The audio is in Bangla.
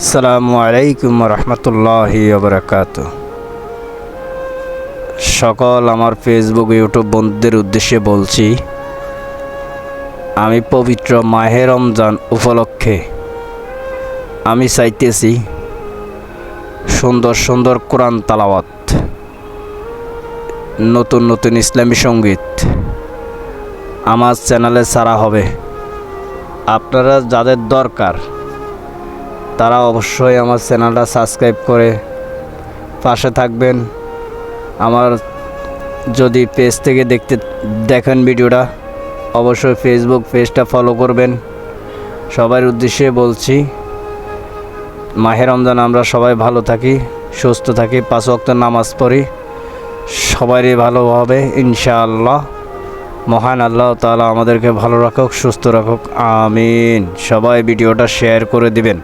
আসসালামু আলাইকুম রহমতুল্লাহ বরকাত। সকল আমার ফেসবুক ইউটিউব বন্ধুদের উদ্দেশ্যে বলছি, আমি পবিত্র মাহে রমজান উপলক্ষে আমি চাইতেছি সুন্দর সুন্দর কোরআন তালাওয়াত, নতুন নতুন ইসলামী সংগীত আমার চ্যানেলে ছাড়া হবে। আপনারা যাদের দরকার তারা অবশ্যই আমার চ্যানেলটা সাবস্ক্রাইব করে পাশে থাকবেন। আমার যদি পেজ থেকে দেখতে, দেখেন ভিডিওটা, অবশ্যই ফেসবুক পেজটা ফলো করবেন। সবার উদ্দেশ্যে বলছি, মাহে রমজান আমরা সবাই ভালো থাকি, সুস্থ থাকি, পাঁচ ওয়াক্ত নামাজ পড়ি সবারই ভালো হবে, ইনশাআল্লাহ। মহান আল্লাহ তাআলা আমাদেরকে ভালো রাখুক, সুস্থ রাখুক, আমিন। সবাই ভিডিওটা শেয়ার করে দিবেন।